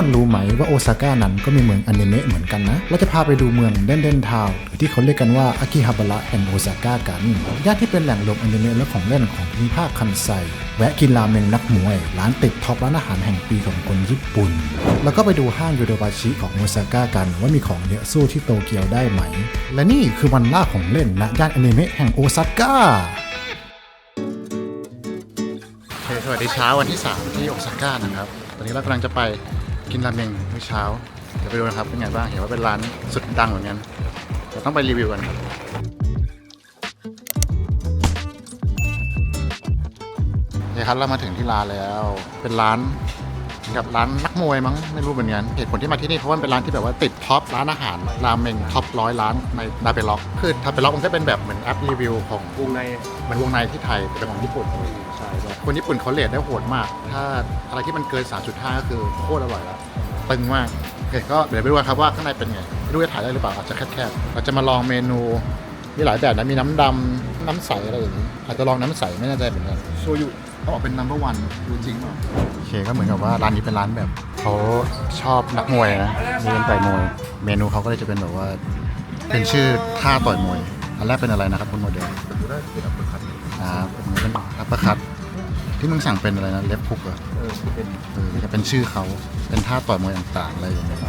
คนรู้ไหมว่าโอซาก้านั้นก็มีเมืองอนิเมะเหมือนกันนะ เราจะพาไปดูเมืองเดนเดนทาวหรือที่เขาเรียกกันว่าอากิฮาบาระแห่งโอซาก้ากันย่านที่เป็นแหล่งรวมอนิเมะและของเล่นของภูมิภาคคันไซแวะกินราเมงนักมวย ร้านติดท็อปร้านอาหารแห่งปีของคนญี่ปุ่น แล้วก็ไปดูห้างยูโดบาชิของโอซาก้ากันว่ามีของเยอะสู้ที่โตเกียวได้ไหม และนี่คือวันล่าของเล่นณย่านอนิเมะแห่งโอซาก้าสวัสดีเช้าวันที่ 3 ที่โอซาก้านะครับ ตอนนี้เรากำลังจะไป กินราเมงมื้อเช้า เดี๋ยวไปดูนะครับเป็นไงบ้าง เห็นว่าเป็นร้านสุดดังเหมือนกันเดี๋ยวต้องไปรีวิวกันครับโอเคครับเรามาถึงที่ร้านแล้ว เป็นร้านเหมือนกับร้านนักมวยมั้งไม่รู้เหมือนกันเหตุผลที่มาที่นี่เพราะว่ามันเป็นร้านที่แบบว่าติดท็อปร้านอาหารราเมงท็อปร้อยร้านในดาเปล็อกคือดาเปล็อกมันก็เป็นแบบเหมือนแอปรีวิวของวงในเหมันวงในที่ไทยแต่เป็นของญี่ปุ่น ใช่ครับคนญี่ปุ่นเขาเลทได้โหดมาก ถ้าอะไรที่มันเกิน 3.5 ก็คือโคตรอร่อยแล้วตึงมากโอเคก็เดี๋ยวไปดูกันครับว่าข้างในเป็นไงไม่รู้จะถ่ายได้หรือเปล่าอาจจะแคบๆเราจะมาลองเมนูมีหลายแบบนะมีน้ำดำน้ำใสอะไรอย่างนี้อาจจะลองน้ำใสไม่แน่ใจเหมือนกันโชยุเขาบอกเป็น number one ดูจริงเปล่าโอเคก็เหมือนกับว่าร้านนี้เป็นร้านแบบเขาชอบนักมวยนะมีเป็นต่อยมวย เมนูเขาก็เลยจะเป็นแบบว่า เป็นชื่อท่าต่อยมวย อันแรกเป็นอะไรนะครับคุณโมเดลดูได้เป็นอัปเปอร์คัตอ่ามันเป็น อัปเปอร์คัตที่มึงสั่งเป็นอะไรนะเล็บพุกเหรอเออเป็นเออจะเป็นชื่อเขาเป็นท่าต่อยมวยต่างๆอะไรอย่างเงี้ย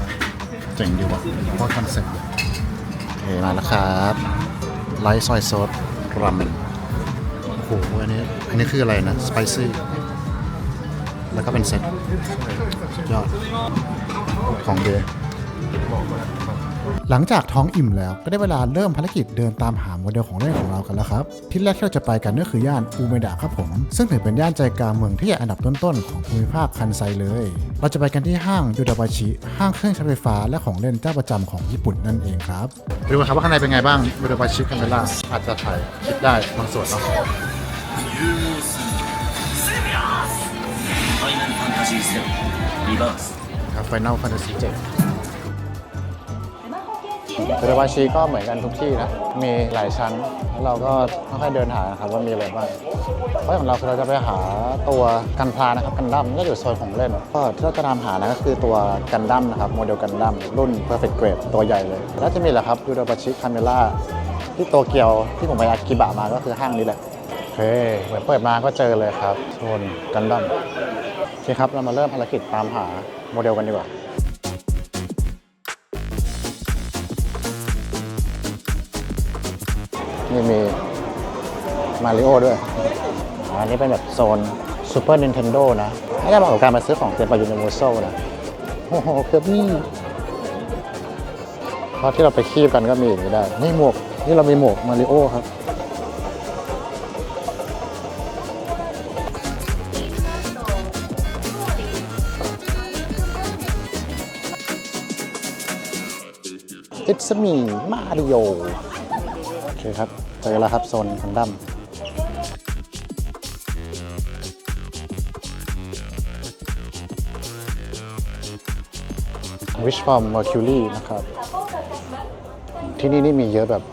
เจ๋งดีว่ะเพราะคอนเซ็ปต์โอเคมาแล้วครับไลท์ซอยซอสราเมนโอ้โหอันนี้อันนี้คืออะไรนะสไปซี่แล้วก็เป็นเซ็ตสุดยอดของเดย์ หลังจากท้องอิ่มแล้วก็ได้เวลาเริ่มภารกิจเดินตามหาโมเดลของเล่นของเรากันแล้วครับทิศแรกที่เราจะไปกันก็คือย่านอูเมดะครับผม ซึ่งถือเป็นย่านใจกลางเมืองที่ใหญ่อันดับต้นๆของภูมิภาคคันไซเลย เราจะไปกันที่ห้างยูดาบาชิ ห้างเครื่องใช้ไฟฟ้าและของเล่นเจ้าประจำของญี่ปุ่นนั่นเองครับดูครับว่าข้างในเป็นไงบ้างยูดาบาชิคันเมล่าอาจจะถ่ายคลิปได้บางส่วนเนาะครับ Final Fantasy 7 ยูดาบาชิก็เหมือนกันทุกที่นะ มีหลายชั้น แล้วเราก็ค่อยๆเดินหานะครับว่ามีอะไรบ้าง เพราะของเราคือเราจะไปหาตัวกันพลานะครับกันดั้มก็อยู่โซนของเล่น ก็ที่เราจะตามหานะก็คือตัวกันดั้มนะครับโมเดลกันดั้มรุ่น Perfect Grade ตัวใหญ่เลย แล้วจะมีแหละครับยูดบาชิคาเมล่าที่โตเกียวที่ผมไปอากิบะมาก็คือห้างนี้แหละโอเคเหมือนเปิดมาก็เจอเลยครับโซนกันดั้มโอเคครับเรามาเริ่มภารกิจตามหาโมเดลกันดีกว่า นี่มีมาริโอด้วย อันนี้เป็นแบบโซนซูเปอร์ i n น e n d o นะไม่ได้เหมาะกับการมาซื้อของเต็มไปยูนิเวอร์แซลนะ โอ้โหเคอร์บี้เพราะที่เราไปคีบกันก็มีอย่างนี้ได้ นี่หมวก นี่เรามีหมวกมาริโอครับ It's me Mario โอเคครับ เจอแล้วครับโซนคันดั้มวิชฟอร์ม Mercury นะครับ ที่นี่นี่มีเยอะแบบ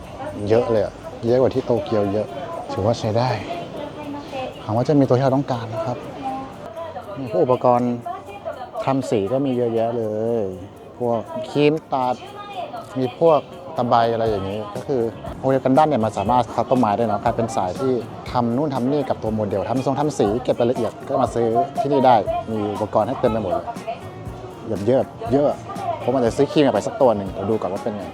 เยอะเลยอะเยอะกว่าที่โตเกียวเยอะ ถือว่าใช้ได้หวังว่าจะมีตัวที่เราต้องการนะครับพวกอุปกรณ์ทำสีก็มีเยอะแยะเลย พวกครีมตัด มีพวก ตะไบอะไรอย่างนี้ ก็คือโมเดลกันดั้มเนี่ยมันสามารถคัสตอมไมซ์ได้เนาะกลายเป็นสายที่ทำนู่นทำนี่กับตัวโมเดลทำทรงทำสีเก็บรายละเอียดก็มาซื้อที่นี่ได้มีอุปกรณ์ให้เต็มไปหมดเยอะเยอะเยอะผมอาจจะซื้อครีมไปสักตัวหนึ่งเดี๋ยวดูก่อนว่าเป็นไง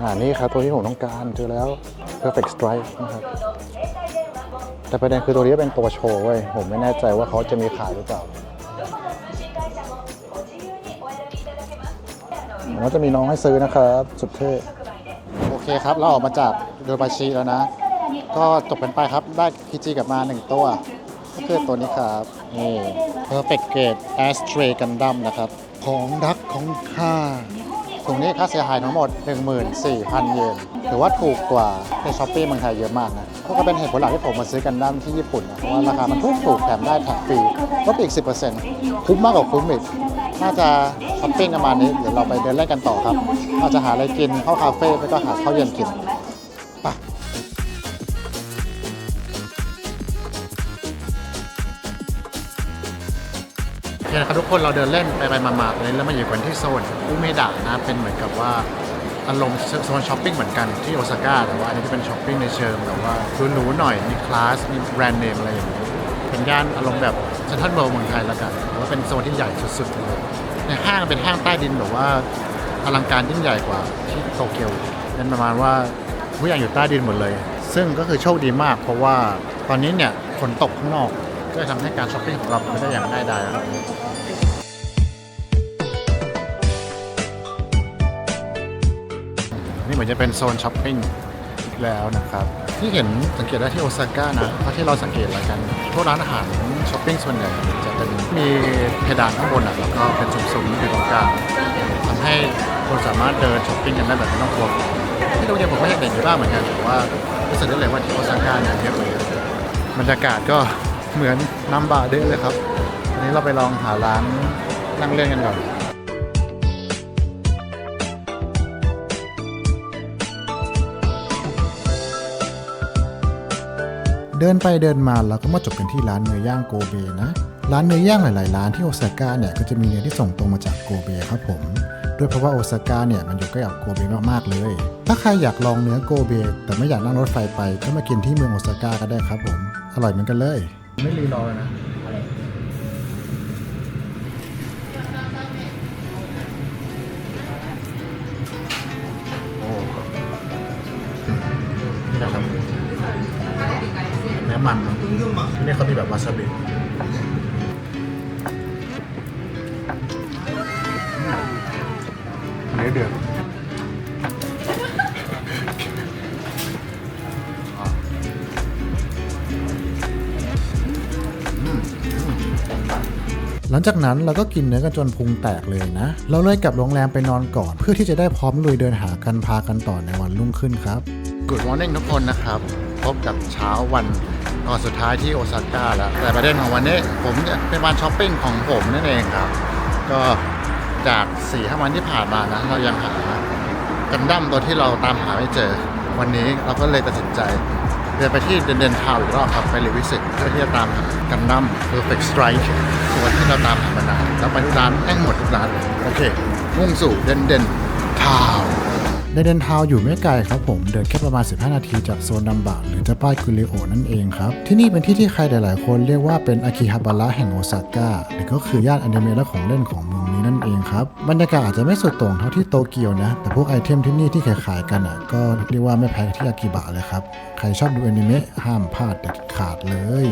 อ่านี่ครับตัวที่ผมต้องการเจอแล้ว perfect strike นะครับแต่ประเด็นคือตัวนี้เป็นตัวโชว์เว้ยผมไม่แน่ใจว่าเขาจะมีขายหรือเปล่า ผมว่าจะมีน้องให้ซื้อนะครับ สุดเท่โอเคครับ เราออกมาจากโดบาชิแล้วนะ ก็จบกันไปครับ ได้พีจีกลับมา 1 ตัว ก็คือตัวนี้ครับ นี่ Perfect Grade Ashtray Gundam นะครับ ของดักของข้าตรงนี้ค่าเสียหายทั้งหมด 14,000 เยนถือว่าถูกกว่าในช้อปปี้เมืองไทยเยอะมากนะก็เป็นเหตุผลหลักที่ผมมาซื้อกันดั้มที่ญี่ปุ่นนะเพราะว่าราคามันถูกถูกๆแถมได้แถมฟรีลดไปอีก 10%คุ้มมากกว่าคุ้มอีก น่าจะช้อปปิ้งประมาณนี้ เดี๋ยวเราไปเดินเล่นกันต่อครับ อาจจะหาอะไรกินเข้าคาเฟ่ไม่ก็หาข้าวเย็นกินไปนะครับทุกคนเราเดินเล่นไปไปมาๆเลยแล้วมาอยู่กันที่โซนอุเมดะนะเป็นเหมือนกับว่าอารมณ์โซนช้อปปิ้งเหมือนกันที่โอซาก้าแต่ว่าอันนี้จะเป็นช้อปปิ้งในเชิงแบบว่าหรูๆหน่อยมีคลาสมีแบรนด์เนมอะไรอย่างเงี้ย เป็นย่านอารมณ์แบบเซ็นทรัลเวิลด์เมืองไทยแล้วกันว่าเป็นโซนที่ใหญ่สุดๆเลยในห้างเป็นห้างใต้ดินแบบว่าอลังการยิ่งใหญ่กว่าที่โตเกียวเป็นประมาณว่าทุกอย่างอยู่ใต้ดินหมดเลย ซึ่งก็คือโชคดีมาก เพราะว่าตอนนี้เนี่ยฝนตกข้างนอกก็จะทำให้การช้อปปิ้งของเราไม่ได้อย่างง่ายดายครับนี่เหมือนจะเป็นโซนช้อปปิ้งแล้วนะครับ ที่เห็นสังเกตได้ที่โอซาก้านะเพราะที่เราสังเกตแล้วกันพวกร้านอาหารช้อปปิ้งส่วนใหญ่จะเป็นมีเพดานข้างบนอะแล้วก็เป็นซุ้มๆอยู่ตรงกลางทำให้คนสามารถเดินช้อปปิ้งกันได้แบบไม่ต้องกลัวที่โรงเรียนผมก็เห็นเด่นอยู่บ้างเหมือนกันแต่ว่ารู้สึกได้เลยว่าที่โอซาก้าเนี่ยเยอะเลยบรรยากาศก็เหมือนนัมบาเดะเลยครับวันนี้เราไปลองหาร้านนั่งเล่นกันก่อน เดินไปเดินมาเราก็มาจบกันที่ร้านเนื้อย่างโกเบนะ ร้านเนื้อย่างหลาย ๆ ร้านที่โอซาก้าเนี่ยก็จะมีเนื้อที่ส่งตรงมาจากโกเบครับผมด้วยเพราะว่าโอซาก้าเนี่ยมันอยู่ใกล้กับโกเบมาก ๆ เลย ถ้าใครอยากลองเนื้อโกเบ แต่ไม่อยากนั่งรถไฟไปก็มากินที่เมืองโอซาก้าก็ได้ครับผม อร่อยเหมือนกันเลย ไม่รีรอเลยนะ นเนอะที่นี่เขามีแบบวาซาบิเนื้อเดือดอะอืมอืมหลังจากนั้นเราก็กินเนื้อกันจนพุงแตกเลยนะ เราเลยกลับโรงแรมไปนอนก่อน เพื่อที่จะได้พร้อมลุยเดินหากันพากันต่อในวันรุ่งขึ้นครับ Good morning ทุกคนนะครับ พบกับเช้าวัน ก่อนสุดท้ายที่โอซาก้าแล้ว แต่ประเด็นของวันนี้ผมเนี่ยเป็นวันช้อปปิ้งของผมนั่นเองครับ ก็จาก4ี่ห้าวันที่ผ่านมานะ เรายังหากันดั้มตัวที่เราตามหาไม่เจอ วันนี้เราก็เลยตัดสินใจเดินไปที่เดนเดนทาวอีกรอบครับไปรีวิสิตเพื่อที่จะตามหากันดั้ม Perfect Strike ตัวที่เราตามหามานานแล้วไปทุกร้านแม่งหมดทุกร้านเลยโอเคมุ่งสู่เดนเดนทาว ในเดนทาวอยู่ไม่ไกลครับผม เดินแค่ประมาณ 15 นาทีจากโซนดัมบะหรือจะป้ายกุริโอนั่นเองครับ ที่นี่เป็นที่ที่ใครหลาย ๆ คนเรียกว่าเป็นอากิฮาบาระแห่งโอซาก้าหรือก็คือย่านอนิเมะและของเล่นของเมืองนี้นั่นเองครับบรรยากาศอาจจะไม่สุดโต่งเท่าที่โตเกียวนะ แต่พวกไอเทมที่นี่ที่ขายๆกันอะก็เรียกว่าไม่แพ้ที่อากิบะเลยครับใครชอบดูอนิเมะห้ามพลาดเด็ดขาดเลย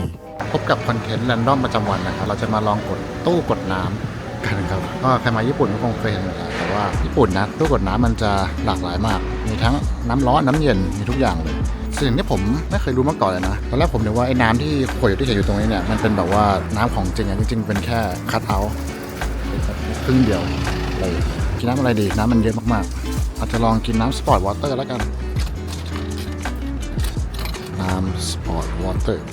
พบกับคอนเทนต์แรนดอมประจำวันนะครับเราจะมาลองกดตู้กดน้ำ กันครับก็ใครมาญี่ปุ่นก็คงเคยเห็นแล้วแต่ว่าญี่ปุ่นนะตู้กดน้ำมันจะหลากหลายมาก มีทั้งน้ำร้อนน้ำเย็นมีทุกอย่างเลยสิ่งที่ผมไม่เคยรู้มาก่อนเลยนะตอนแรกผมนึกว่าไอ้น้ำที่ขวดอยู่ที่เห็นอยู่ตรงนี้เนี่ยมันเป็นแบบว่าน้ำของจริงอะจริงๆเป็นแค่คัทเอาท์ครึ่งเดียวเลยกินน้ำอะไรดีน้ำมันเยอะมากๆอาจจะลองกินน้ำสปอร์ตวอเตอร์แล้วกันน้ำสปอร์ตวอเตอร์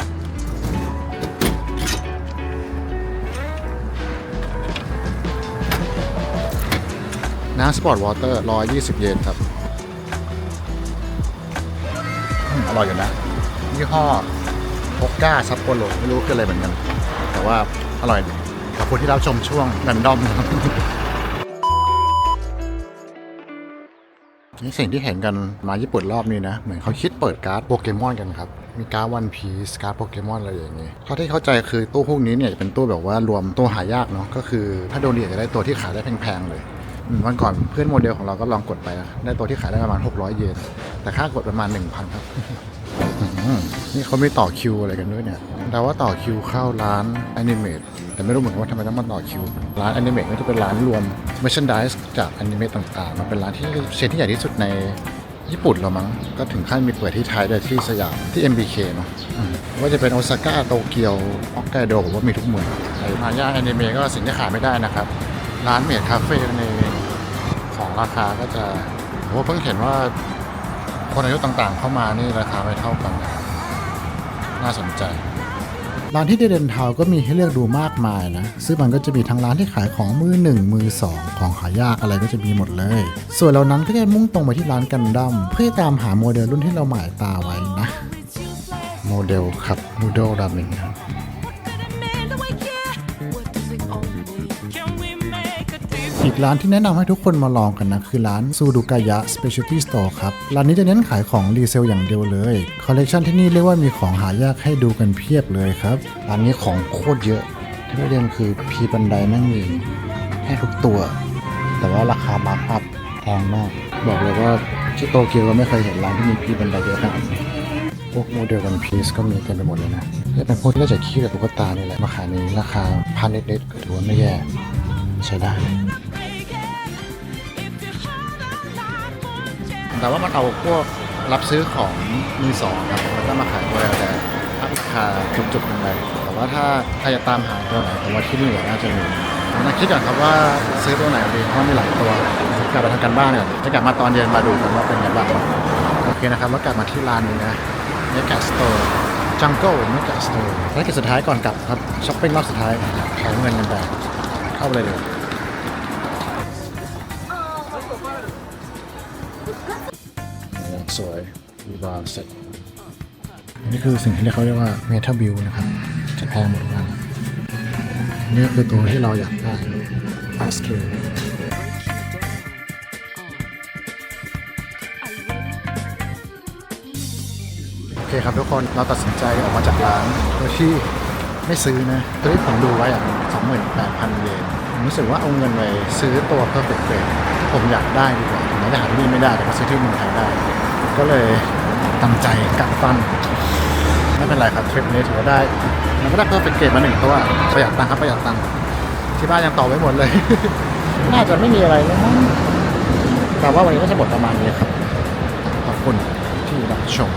น้ำสปอร์ตวอเตอร์ 120 เยนครับอืมอร่อยอยู่นะ ยี่ห้อโอก้าซัปโปโรไม่รู้คืออะไรเหมือนกัน แต่ว่าอร่อยดีขอบคุณที่รับชมช่วงแรนดอมนะครับนี่สิ่งที่เห็นกันมาญี่ปุ่นรอบนี้นะ เหมือนเขาคิดเปิดการ์ดโปเกมอนกันครับ มีการ์ดวันพีซการ์ดโปเกมอนอะไรอย่างงี้เท่าที่เข้าใจคือตู้พวกนี้เนี่ยจะเป็นตู้แบบว่ารวมตัวหายากเนาะก็คือ ถ้าโดนดีจะได้ตัวที่ขายได้แพงๆเลยอืม วันก่อนเพื่อนโมเดลของเราก็ลองกดไปนะได้ตัวที่ขายได้ประมาณ 600 เยน แต่ค่ากดประมาณ 1,000 ครับอืมนี่เขาไม่ต่อคิวอะไรกันด้วยเนี่ยแต่ว่าต่อคิวเข้าร้านแอนิเมตแต่ไม่รู้เหมือนกันว่าทำไมต้องมาต่อคิว ร้านแอนิเมตก็จะเป็นร้านรวม merchandise จากแอนิเมตต่างๆ มันเป็นร้านที่เชนที่ใหญ่ที่สุดในญี่ปุ่นเรามั้งก็ถึงขั้นมีเปิดที่ไทยด้วยที่สยามที่ MBK เนาะอืมว่าจะเป็นโอซาก้าโตเกียวฮอกไกโดผมว่ามีทุกเมืองไอ้มาย่าแอนิเมะก็สิ่งที่ขายไม่ได้นะครับ ร้านเมดคาเฟ่ในของ ราคาก็จะผมว่าเพิ่งเห็นว่าคนอายุต่างๆ เข้ามานี่ราคาไม่เท่ากันนะครับน่าสนใจ ร้านที่เดนทาวก็มีให้เลือกดูมากมายนะ ซึ่งมันก็จะมีทั้งร้านที่ขายของมือหนึ่งมือสองของหายากอะไรก็จะมีหมดเลย ส่วนเหล่านั้นก็จะมุ่งตรงไปที่ร้านกันดั้มเพื่อตามหาโมเดลรุ่นที่เราหมายตาไว้นะ โมเดลครับนูโดราเมงครับ อีกร้านที่แนะนำให้ทุกคนมาลองกันนะ คือร้านซูดูกายะ Specialty Store ครับ ร้านนี้จะเน้นขายของรีเซลอย่างเดียวเลย คอลเลกชันที่นี่เรียกว่ามีของหายากให้ดูกันเพียบเลยครับ ร้านนี้ของโคตรเยอะที่ประเด็นคือพีบันไดแม่งมีให้ทุกตัว แต่ว่าราคามาร์คอัพแพงมาก บอกเลยว่าที่โตเกียวก็ไม่เคยเห็นร้านที่มีพีบันไดเยอะขนาดนี้พวกโมเดลวันพีซก็มีเต็มไปหมดเลยนะเป็นพวกที่ได้จากขี้กับตุ๊กตานี่แหละมาขายในราคาพันเล็กๆก็ถือว่าไม่แย่ใช้ได้ แต่ว่ามันเอาพวกรับซื้อของมือสองครับแล้วก็มาขายตัวแต่ถ้าราคาจุกๆยังไงแต่ว่าถ้าใครจะตามหาตัวไหนผมว่าที่นี่น่าจะมีมน่าคิดก่อนครับว่าซื้อตัวไหนดีเพราะมีหลายตัวกลับไปทำกันบ้านก่อนจะกลับมาตอนเย็นมาดูกันว่าเป็นยังไงบ้างโอเคนะครับแล้วกลับมาที่ร้านนี้นะเมกาสโตร์จังเกิลเมกาสโตร์ภารกิจสุดท้ายก่อนกลับครับช้อปปิ้งรอบสุดท้ายขายเงินกันไปเข้าไปเลยเลย วีบาร์เซ็ตนี่คือสิ่งที่เขาเรียกว่าเมทัลบิลนะครับ จะแพงหมดกันนี่คือตัวที่เราอยากได้พาสเกลโอเคครับทุกคนเราตัดสินใจออกมาจากร้านโดยที่ไม่ซื้อนะตัวที่ผมดูไว้อะ28,000 เยนผมรู้สึกว่าเอาเงินไปซื้อตัว perfect grade ที่ผมอยากได้ดีกว่าถึงแม้จะหาที่นี่ไม่ได้แต่ก็ซื้อที่เมืองไทยได้ ก็เลย ตั้งใจกัดฟัน ไม่เป็นไรครับทริปนี้ถือว่าได้ มันก็ได้เพิ่มเป็นเกรดมาหนึ่งเพราะว่าประหยัดตังค์ครับประหยัดตังค์ที่บ้านยังต่อไว้หมดเลย น่าจะไม่มีอะไรนะแต่ว่าวันนี้ก็จะหมดประมาณนี้ครับ ขอบคุณที่รับชม